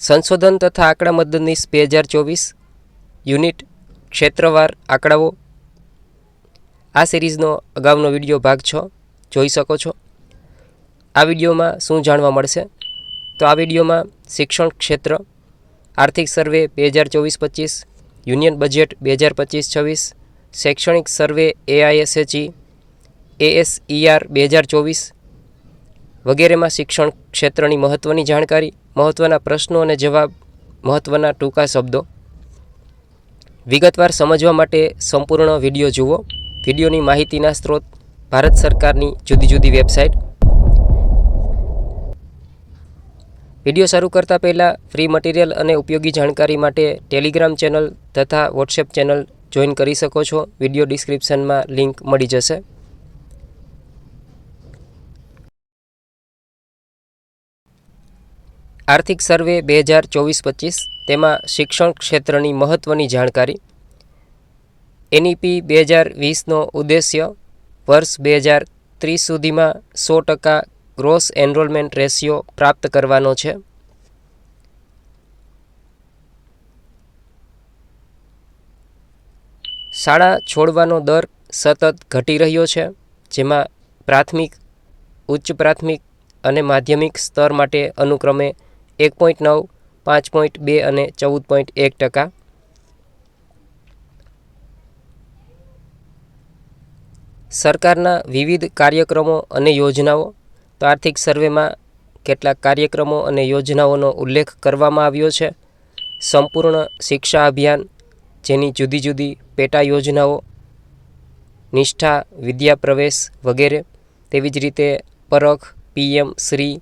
સંશોધન તથા આંકડા મદદનીશ બે હજાર ચોવીસ, યુનિટ, ક્ષેત્રવાર, આંકડાઓ. આ સિરીઝનો અગાઉનો વીડિયો ભાગ છ, જોઈ શકો છો. આ વિડીયોમાં શું જાણવા મળશે? તો આ વિડીયોમાં શિક્ષણ ક્ષેત્ર, આર્થિક સર્વે બે હજાર ચોવીસ પચીસ, યુનિયન બજેટ બે હજાર પચીસ છવ્વીસ, શૈક્ષણિક સર્વે એઆઈએસએચઈ, એએસઈઆર બે હજાર ચોવીસ વગેરેમાં શિક્ષણ ક્ષેત્રની મહત્ત્વની જાણકારી મહત્ત્વના પ્રશ્નો અને જવાબ મહત્ત્વના ટૂંકા શબ્દો. વિગતવાર સમજવા માટે સંપૂર્ણ વીડિયો જુઓ. વિડીયોની માહિતીના સ્ત્રોત ભારત સરકારની જુદી જુદી વેબસાઇટ. વીડિયો શરૂ કરતાં પહેલાં ફ્રી મટીરિયલ અને ઉપયોગી જાણકારી માટે ટેલિગ્રામ ચેનલ તથા વોટ્સએપ ચેનલ જોઈન કરી શકો છો. વીડિયો ડિસ્ક્રિપ્શનમાં લિંક મળી જશે. આર્થિક સર્વે બે હજાર ચોવીસ પચીસ, તેમાં શિક્ષણ ક્ષેત્રની મહત્ત્વની જાણકારી. એનઈપી બે હજાર વીસનો ઉદ્દેશ્ય, વર્ષ બે હજાર ત્રીસ સુધીમાં સો ટકા ગ્રોસ એનરોલમેન્ટ રેશિયો પ્રાપ્ત કરવાનો છે. શાળા છોડવાનો દર સતત ઘટી રહ્યો છે, જેમાં પ્રાથમિક, ઉચ્ચ પ્રાથમિક અને માધ્યમિક સ્તર માટે અનુક્રમે એક પોઈન્ટ નવ, પાંચ પોઈન્ટ બે અને ચૌદ પોઈન્ટ એક ટકા. સરકારના વિવિધ કાર્યક્રમો અને યોજનાઓ. તો આર્થિક સર્વેમાં કેટલાક કાર્યક્રમો અને યોજનાઓનો ઉલ્લેખ કરવામાં આવ્યો છે. સંપૂર્ણ શિક્ષા અભિયાન, જેની જુદી જુદી પેટા યોજનાઓ, નિષ્ઠા વિદ્યા પ્રવેશ વગેરે. તેવી જ રીતે પરખ, પીએમ, શ્રી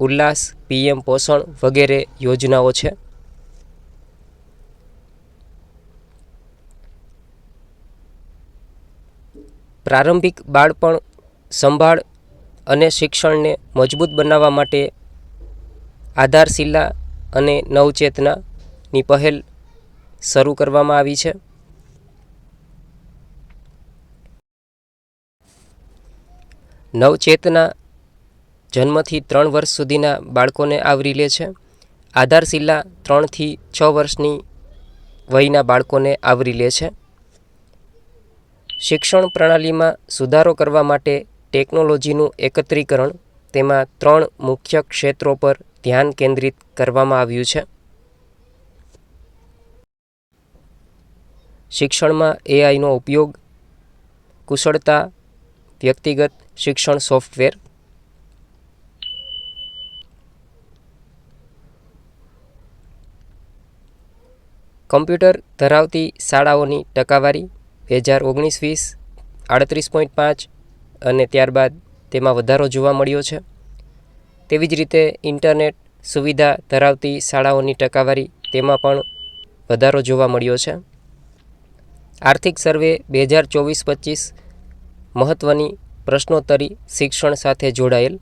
ઉલ્લાસ, પીએમ પોષણ વગેરે યોજનાઓ છે. પ્રારંભિક બાળપણ સંભાળ અને શિક્ષણને મજબૂત બનાવવા માટે આધારશિલા અને નવચેતનાની પહેલ શરૂ કરવામાં આવી છે. નવચેતના જન્મથી ત્રણ વર્ષ સુધીના બાળકોને આવરી લે છે. આધારશિલા ત્રણથી છ વર્ષની વયના બાળકોને આવરી લે છે. શિક્ષણ પ્રણાલીમાં સુધારો કરવા માટે ટેકનોલોજીનું એકત્રીકરણ તેમાં ત્રણ મુખ્ય ક્ષેત્રો પર ધ્યાન કેન્દ્રિત કરવામાં આવ્યું છે. શિક્ષણમાં એઆઈનો ઉપયોગ, કુશળતા, વ્યક્તિગત શિક્ષણ સોફ્ટવેર કમ્પ્યુટર ધરાવતી શાળાઓની ટકાવારી બે હજાર ઓગણીસ વીસ આડત્રીસ પોઈન્ટ પાંચ અને ત્યારબાદ તેમાં વધારો જોવા મળ્યો છે. તેવી જ રીતે ઇન્ટરનેટ સુવિધા ધરાવતી શાળાઓની ટકાવારી તેમાં પણ વધારો જોવા મળ્યો છે. આર્થિક સર્વે બે હજાર ચોવીસ પચીસ મહત્ત્વની પ્રશ્નોત્તરી શિક્ષણ સાથે જોડાયેલ.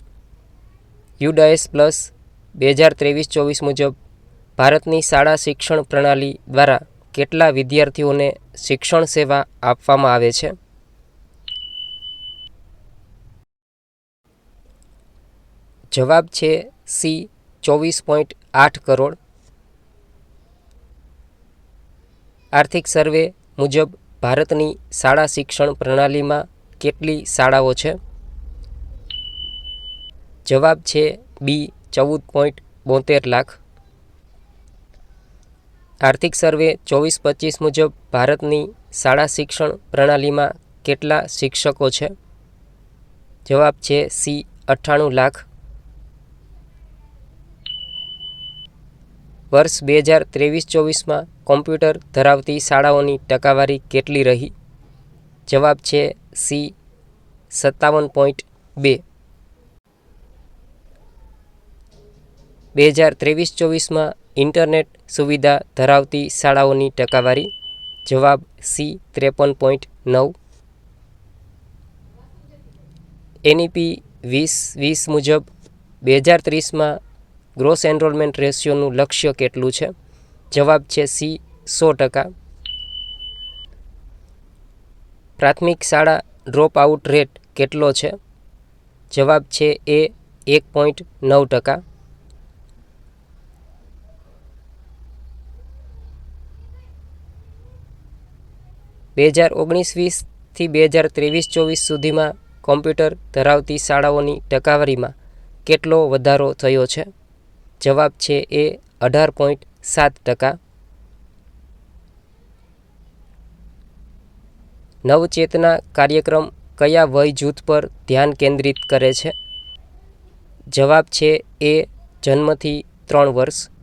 યુડાએસ પ્લસ બે હજાર ત્રેવીસ ચોવીસ મુજબ ભારતની શાળા શિક્ષણ પ્રણાલી દ્વારા કેટલા વિદ્યાર્થીઓને શિક્ષણ સેવા આપવામાં આવે છે? જવાબ છે સી, ચોવીસ પોઈન્ટ આઠ કરોડ. આર્થિક સર્વે મુજબ ભારતની શાળા શિક્ષણ પ્રણાલીમાં કેટલી શાળાઓ છે? જવાબ છે બી, ચૌદ પોઈન્ટ બોતેર લાખ. આર્થિક સર્વે ચોવીસ પચીસ મુજબ ભારતની શાળા શિક્ષણ પ્રણાલીમાં કેટલા શિક્ષકો છે? જવાબ છે સી, અઠ્ઠાણું લાખ. વર્ષ બે હજાર ત્રેવીસ ચોવીસમાં કોમ્પ્યુટર ધરાવતી શાળાઓની ટકાવારી કેટલી રહી? જવાબ છે સી, સત્તાવન પોઈન્ટ બે. બે હજાર ત્રેવીસ ચોવીસમાં ઇન્ટરનેટ સુવિધા ધરાવતી શાળાઓની ટકાવારી? જવાબ સી, ત્રેપન પોઈન્ટ નવ. એનઈપી વીસ વીસ મુજબ બે હજાર ત્રીસમાં ગ્રોસ એનરોલમેન્ટ રેશિયોનું લક્ષ્ય કેટલું છે? જવાબ છે સી, સો ટકા. પ્રાથમિક શાળા ડ્રોપ આઉટ રેટ કેટલો છે? જવાબ છે એ, એક પોઈન્ટ નવ ટકા. બે હજાર ઓગણીસ વીસથી બે હજાર ત્રેવીસ ચોવીસ સુધીમાં કોમ્પ્યુટર ધરાવતી શાળાઓની ટકાવારીમાં કેટલો વધારો થયો છે? જવાબ છે એ અઢાર પોઈન્ટ સાત ટકા. નવચેતના કાર્યક્રમ કયા વય જૂથ પર ધ્યાન કેન્દ્રિત કરે છે? જવાબ છે એ જન્મથી ત્રણ વર્ષ.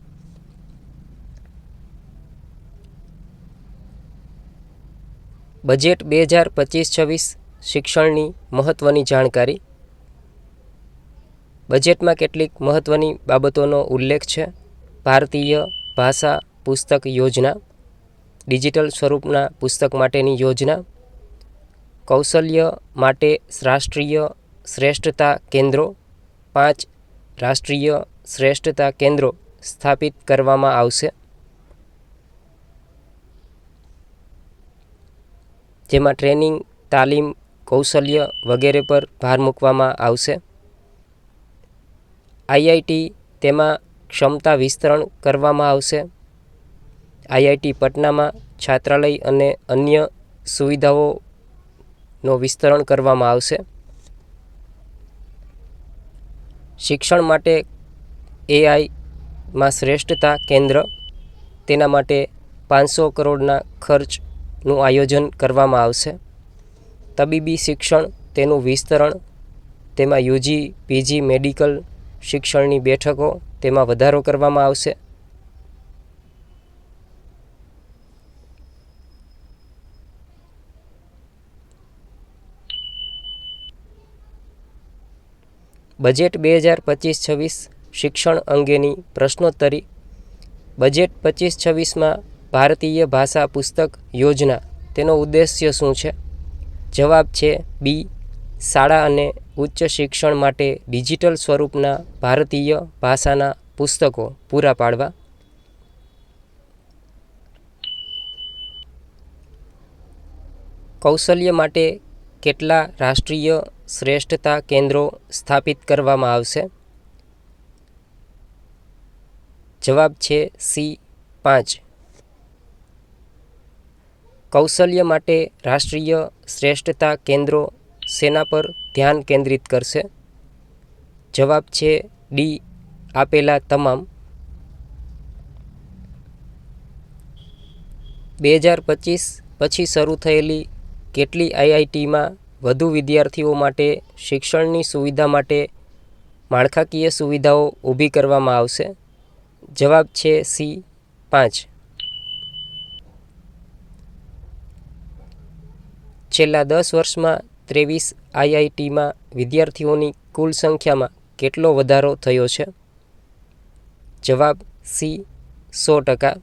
બજેટ બે હજાર પચીસ છવ્વીસ શિક્ષણની મહત્ત્વની જાણકારી. બજેટમાં કેટલીક મહત્ત્વની બાબતોનો ઉલ્લેખ છે. ભારતીય ભાષા પુસ્તક યોજના, ડિજિટલ સ્વરૂપના પુસ્તક માટેની યોજના, કૌશલ્ય માટે રાષ્ટ્રીય શ્રેષ્ઠતા કેન્દ્રો, પાંચ રાષ્ટ્રીય શ્રેષ્ઠતા કેન્દ્રો સ્થાપિત કરવામાં આવશે. જેમાં ટ્રેનિંગ, તાલીમ, કૌશલ્ય વગેરે પર ભાર મૂકવામાં આવશે. આઈઆઈટી તેમાં ક્ષમતા વિસ્તરણ કરવામાં આવશે. આઈઆઈટી પટનામાં છાત્રાલય અને અન્ય સુવિધાઓનો વિસ્તરણ કરવામાં આવશે. શિક્ષણ માટે એઆઈમાં શ્રેષ્ઠતા કેન્દ્ર, તેના માટે પાંચસો કરોડના ખર્ચનું આયોજન કરવામાં આવશે. તબીબી શિક્ષણ તેનું વિસ્તરણ, તેમાં યુજી, પીજી મેડિકલ શિક્ષણની બેઠકો તેમાં વધારો કરવામાં આવશે. બજેટ બે હજાર પચીસ છવ્વીસ શિક્ષણ અંગેની પ્રશ્નોત્તરી. બજેટ પચીસ છવ્વીસમાં ભારતીય ભાષા પુસ્તક યોજના. તેનો ઉદ્દેશ્ય શું છે? જવાબ છે બી. શાળા અને ઉચ્ચ શિક્ષણ માટે ડિજિટલ સ્વરૂપના ભારતીય ભાષાના પુસ્તકો પૂરા પાડવા. કૌશલ્ય માટે કેટલા રાષ્ટ્રીય શ્રેષ્ઠતા કેન્દ્રો સ્થાપિત કરવામાં આવશે? જવાબ છે સી પાંચ. કૌશલ્ય માટે રાષ્ટ્રીય શ્રેષ્ઠતા કેન્દ્રો શેના પર ધ્યાન કેન્દ્રિત કરશે. જવાબ છે ડી, આપેલા તમામ. બે હજાર પચીસ પછી શરૂ થયેલી કેટલી આઈઆઈટીમાં વધુ વિદ્યાર્થીઓ માટે શિક્ષણની સુવિધા માટે માળખાકીય સુવિધાઓ ઊભી કરવામાં આવશે? જવાબ છે સી, પાંચ. છેલ્લા દસ વર્ષમાં ત્રેવીસ આઈઆઈટીમાં વિદ્યાર્થીઓની કુલ સંખ્યામાં કેટલો વધારો થયો છે? જવાબ સી, સો ટકા.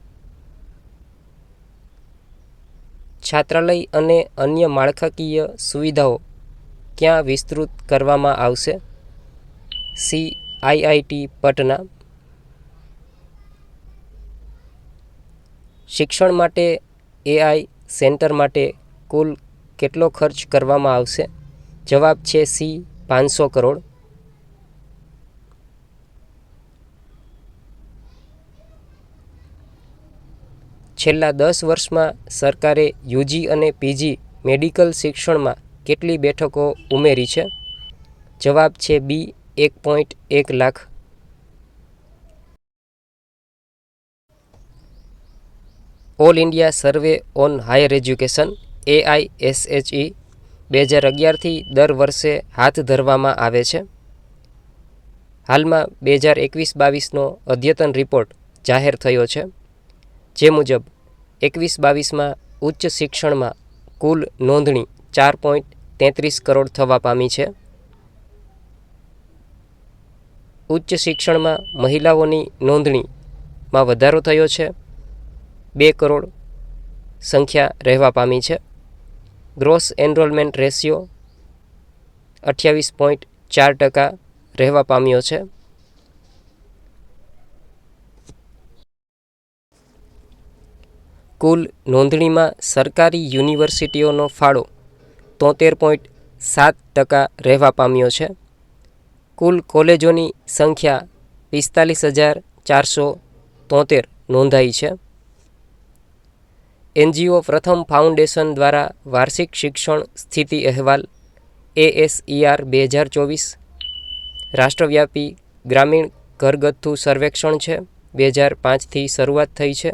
છાત્રાલય અને અન્ય માળખાકીય સુવિધાઓ ક્યાં વિસ્તૃત કરવામાં આવશે? C, IIT Patna. શિક્ષણ માટે એઆઈ સેન્ટર માટે કુલ કેટલો ખર્ચ કરવામાં આવશે? જવાબ છે સી, પાંચસો કરોડ. છેલ્લા દસ વર્ષમાં સરકારે યુજી અને પીજી મેડિકલ શિક્ષણમાં કેટલી બેઠકો ઉમેરી છે? જવાબ છે બી, એક પોઈન્ટ એક lakh. All India survey on higher education. AISHE બે હજાર અગિયારથી દર વર્ષે હાથ ધરવામાં આવે છે. હાલમાં બે હજાર એકવીસ બાવીસનો અદ્યતન રિપોર્ટ જાહેર થયો છે. જે મુજબ, એકવીસ બાવીસમાં ઉચ્ચ શિક્ષણમાં કુલ નોંધણી ચાર પોઈન્ટ તેત્રીસ કરોડ થવા પામી છે. ઉચ્ચ શિક્ષણમાં મહિલાઓની નોંધણીમાં વધારો થયો છે. બે કરોડ સંખ્યા રહેવા પામી છે. ગ્રોસ એનરોલમેન્ટ રેશિયો અઠ્યાવીસ પોઈન્ટ ચાર ટકા રહેવા પામ્યો છે. કુલ નોંધણીમાં સરકારી યુનિવર્સિટીઓનો ફાળો તોતેર પોઈન્ટ સાત ટકા રહેવા પામ્યો છે. કુલ કોલેજોની સંખ્યા પિસ્તાલીસ હજાર ચારસો તોતેર નોંધાઈ છે. એનજીઓ પ્રથમ ફાઉન્ડેશન દ્વારા વાર્ષિક શિક્ષણ સ્થિતિ અહેવાલ, એએસઈઆર બે હજાર ચોવીસ, રાષ્ટ્રવ્યાપી ગ્રામીણ ઘરગથ્થુ સર્વેક્ષણ છે બે હજાર પાંચથી શરૂઆત થઈ છે.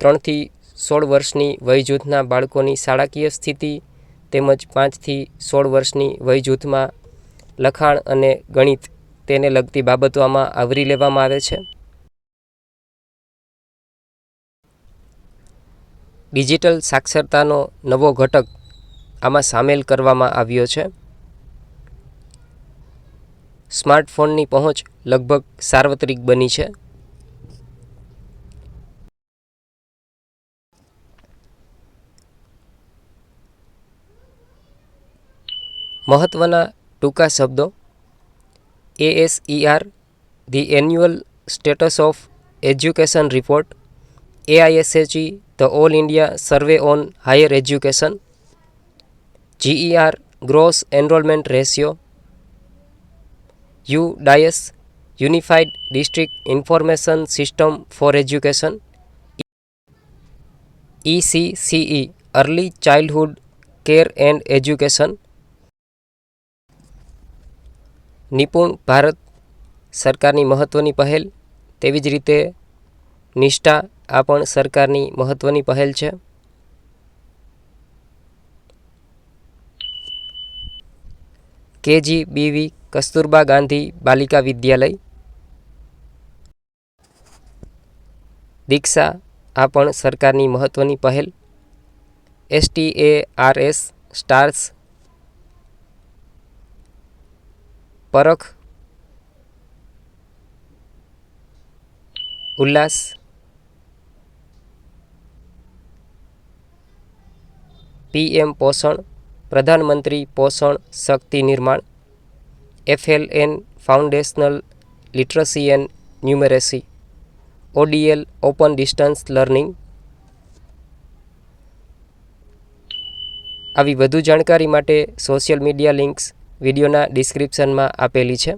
ત્રણથી સોળ વર્ષની વયજૂથના બાળકોની શાળાકીય સ્થિતિ તેમજ પાંચથી સોળ વર્ષની વયજૂથમાં લખાણ અને ગણિત તેને લગતી બાબતોમાં આવરી લેવામાં આવે છે. ડિજિટલ સાક્ષરતાનો નવો ઘટક આમાં સામેલ કરવામાં આવ્યો છે. સ્માર્ટફોનની પહોંચ લગભગ સાર્વત્રિક બની છે. મહત્ત્વના ટૂંકા શબ્દો. ASER the annual status of education report AISHE the all India survey on higher education GER gross enrollment ratio U DISE unified district information system for education ECCE early childhood care and education Nipun Bharat સરકારની મહત્ત્વની પહેલ તેવી જ રીતે નિષ્ઠા આ પણ સરકારની મહત્ત્વની પહેલ છે. કેજીબીવી કસ્તુરબા ગાંધી બાલિકા વિદ્યાલય. દીક્ષા આ પણ સરકારની મહત્ત્વની પહેલ. STARS stars. Parakh. ULLAS. PM Poshan, Pradhan Mantri Poshan Shakti Nirman FLN foundational literacy and numeracy, ODL open distance learning. આવી વધુ જાણકારી માટે સોશિયલ મીડિયા લિંક્સ વિડીયોના ડિસ્ક્રિપ્શનમાં આપેલી છે.